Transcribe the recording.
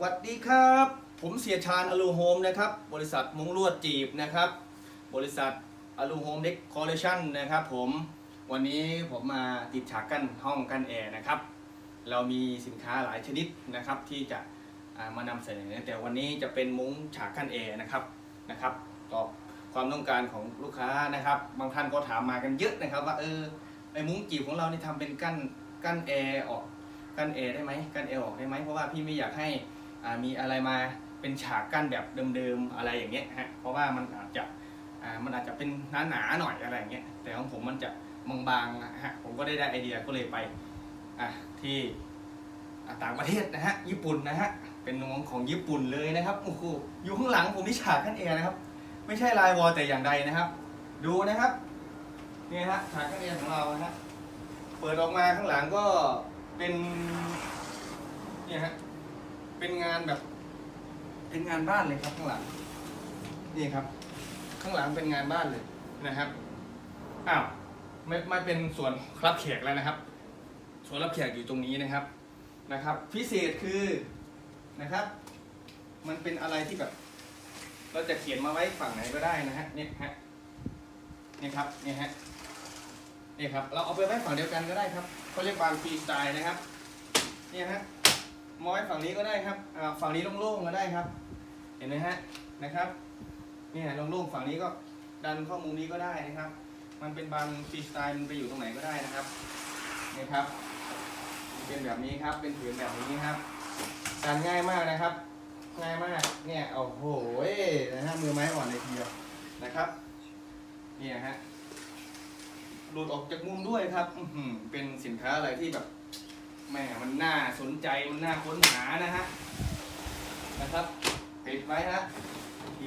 สวัสดีครับ ผมเสียชาญอลูโฮมนะครับ บริษัทมุ้งลวดจีบนะครับ บริษัทอลูโฮมเด็กคอเลชันนะครับ ผมวันนี้ผมมาติดฉากกั้นห้องกั้นแอร์นะครับ เรามีสินค้าหลายชนิดนะครับที่จะามานำเสนอแต่วันนี้จะเป็นมุ้งฉากกั้นแอร์นะครับนะครับตอบความต้องการของลูกค้านะครับ บางท่านก็ถามมากันเยอะนะครับ ว่าเออไอ้มุ้งจีบของเรานี่ทำเป็นกั้นกั้นแอร์ออกกั้นแอร์ได้ไหมกั้นแอร์ออกได้ไหมเพราะว่าพี่ไม่อยากให้ มีอะไรมาเป็นฉากกั้นแบบเดิมๆอะไรอย่างเงี้ยฮะเพราะว่ามันอาจจะมันอาจจะเป็นหนาๆหน่อยอะไรอย่างเงี้ยแต่ของผมมันจะบางๆนะฮะผมก็ได้ได้ไอเดียก็เลยไปอะที่ต่างประเทศนะฮะญี่ปุ่นนะฮะเป็นน้องของญี่ปุ่นเลยนะครับโอ้โหอยู่ข้างหลังผมที่ฉากกั้นแอร์นะครับ ไม่ใช่ลายวอลแต่อย่างใดนะครับ ดูนะครับนี่ฮะฉากกั้นแอร์ของเราฮะเปิดออกมาข้างหลังก็เป็นเนี่ยฮะานแบบ เป็นงานบ้านเลยครับข้างหลัง นี่ครับ ข้างหลังเป็นงานบ้านเลยนะครับอ้าวไม่ไม่เป็นส่วนรับแขกแล้วนะครับ ส่วนรับแขกอยู่ตรงนี้นะครับนะครับ พิเศษคือนะครับ มันเป็นอะไรที่แบบ เราจะเขียนมาไว้ฝั่งไหนก็ได้นะฮะเนี่ยฮะนี่ครับนี่ฮะนี่ครับ เราเอาไปไว้ฝั่งเดียวกันก็ได้ครับเขาเรียกบานฟรีสไตล์นะครับ เนี่ยฮะ มาไว้ฝั่งนี้ก็ได้ครับฝั่งนี้โล่งๆก็ได้ครับ เห็นไหมฮะนะครับเนี่ยโล่งๆฝั่งนี้ก็ดันเข้ามุมนี้ก็ได้นะครับ มันเป็นบานฟรีสไตล์มันไปอยู่ตรงไหนก็ได้นะครับนี่ครับ เป็นแบบนี้ครับเป็นผืนแบบนี้ครับการง่ายมากนะครับ ง่ายมากเนี่ยโอ้โหนะฮะมือไม้อ่อนเลยทีเดียวนะครับเนี่ยฮะหลุดออกจากมุมด้วยครับเป็นสินค้าอะไรที่แบบ แหม่มันน่าสนใจมันน่าค้นหานะฮะนะครับ ปิดไว้ฮะปิด